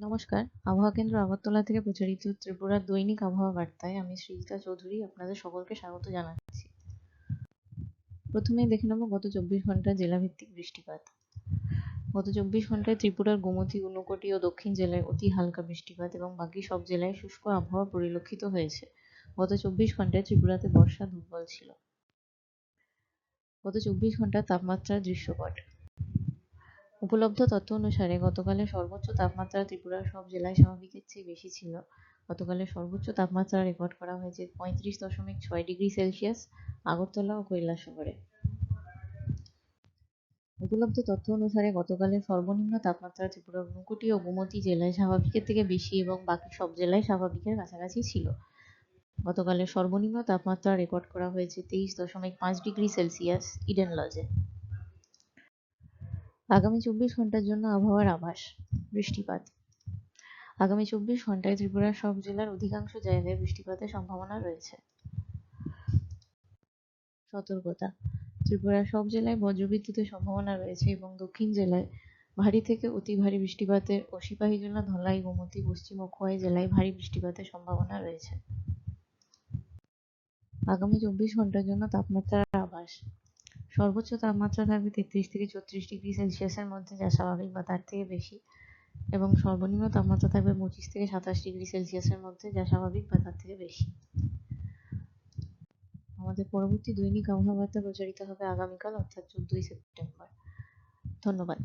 নমস্কার। আবহাওয়া কেন্দ্র আগরতলা থেকে প্রচারিত ত্রিপুরার দৈনিক আবহাওয়া বার্তায় আমি সৃজিতা চৌধুরী আপনাদের সকলকে স্বাগত জানাচ্ছি। প্রথমেই দেখে নেব গত চব্বিশ ঘণ্টার জেলাভিত্তিক বৃষ্টিপাত। গত চব্বিশ ঘন্টায় ত্রিপুরার গোমতী ঊনকোটি ও দক্ষিণ জেলায় অতি হালকা বৃষ্টিপাত এবং বাকি সব জেলায় শুষ্ক আবহাওয়া পরিলক্ষিত হয়েছে। গত চব্বিশ ঘন্টায় ত্রিপুরাতে বর্ষা দুর্বল ছিল। গত চব্বিশ ঘণ্টার তাপমাত্রার দৃশ্যপট। উপলব্ধ তথ্য অনুসারে, গতকালের সর্বোচ্চ তাপমাত্রা ত্রিপুরার সব জেলায় স্বাভাবিকের চেয়ে বেশি ছিল। গতকালের সর্বোচ্চ তাপমাত্রা রেকর্ড করা হয়েছে পঁয়ত্রিশ দশমিক ছয় ডিগ্রি সেলসিয়াস আগরতলা ও কৈলাসহরে। উপলব্ধ তথ্য অনুসারে, গতকালের সর্বনিম্ন তাপমাত্রা ত্রিপুরার ঊনকোটি ও গোমতী জেলায় স্বাভাবিকের থেকে বেশি এবং বাকি সব জেলায় স্বাভাবিকের কাছাকাছি ছিল। গতকালের সর্বনিম্ন তাপমাত্রা রেকর্ড করা হয়েছে তেইশ দশমিক পাঁচ ডিগ্রি সেলসিয়াস ইডেন লজে। আগামী চব্বিশ ঘণ্টার জন্য আবহাওয়ার আভাস, বৃষ্টিপাত। আগামী চব্বিশ ঘন্টায় ত্রিপুরার সব জেলার অধিকাংশ জায়গায় বৃষ্টিপাতের সম্ভাবনা রয়েছে। সতর্কতা, ত্রিপুরার সব জেলায় বজ্রবিদ্যুতের সম্ভাবনা রয়েছে এবং দক্ষিণ জেলায় ভারী থেকে অতি ভারী বৃষ্টিপাতের ও সিপাহীজলা, ধলাই, গোমতী, পশ্চিম ও খোয়াই জেলায় ভারী বৃষ্টিপাতের সম্ভাবনা রয়েছে। আগামী চব্বিশ ঘণ্টার জন্য তাপমাত্রার আভাস সর্বোচ্চ তাপমাত্রা থাকবে তেত্রিশ থেকে চৌত্রিশ ডিগ্রি সেলসিয়াসের মধ্যে, যা স্বাভাবিক বা তার থেকে বেশি। এবং সর্বনিম্ন তাপমাত্রা থাকবে পঁচিশ থেকে সাতাশ ডিগ্রি সেলসিয়াসের মধ্যে, যা স্বাভাবিক বা তার থেকে বেশি। আমাদের পরবর্তী দৈনিক আবহাওয়া বার্তা প্রচারিত হবে আগামীকাল, অর্থাৎ চোদ্দই সেপ্টেম্বর। ধন্যবাদ।